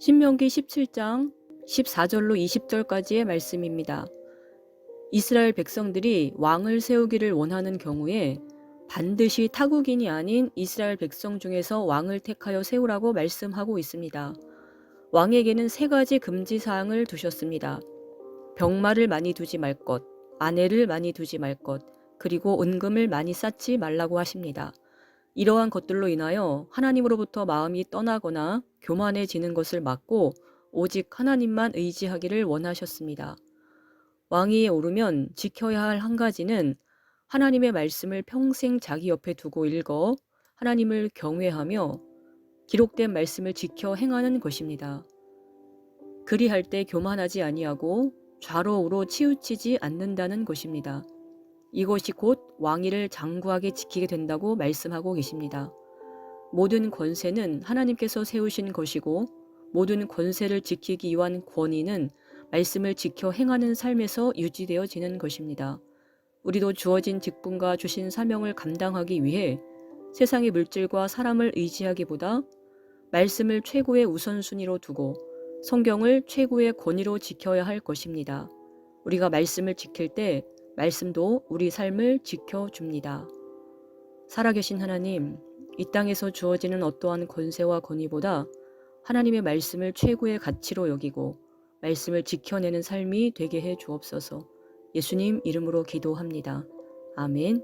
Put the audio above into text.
신명기 17장 14절로 20절까지의 말씀입니다. 이스라엘 백성들이 왕을 세우기를 원하는 경우에 반드시 타국인이 아닌 이스라엘 백성 중에서 왕을 택하여 세우라고 말씀하고 있습니다. 왕에게는 세 가지 금지 사항을 두셨습니다. 병마를 많이 두지 말 것, 아내를 많이 두지 말 것, 그리고 은금을 많이 쌓지 말라고 하십니다. 이러한 것들로 인하여 하나님으로부터 마음이 떠나거나 교만해지는 것을 막고 오직 하나님만 의지하기를 원하셨습니다. 왕위에 오르면 지켜야 할 한 가지는 하나님의 말씀을 평생 자기 옆에 두고 읽어 하나님을 경외하며 기록된 말씀을 지켜 행하는 것입니다. 그리할 때 교만하지 아니하고 좌로 우로 치우치지 않는다는 것입니다. 이것이 곧 왕위를 장구하게 지키게 된다고 말씀하고 계십니다. 모든 권세는 하나님께서 세우신 것이고 모든 권세를 지키기 위한 권위는 말씀을 지켜 행하는 삶에서 유지되어지는 것입니다. 우리도 주어진 직분과 주신 사명을 감당하기 위해 세상의 물질과 사람을 의지하기보다 말씀을 최고의 우선순위로 두고 성경을 최고의 권위로 지켜야 할 것입니다. 우리가 말씀을 지킬 때 말씀도 우리 삶을 지켜줍니다. 살아계신 하나님, 이 땅에서 주어지는 어떠한 권세와 권위보다 하나님의 말씀을 최고의 가치로 여기고 말씀을 지켜내는 삶이 되게 해 주옵소서. 예수님 이름으로 기도합니다. 아멘.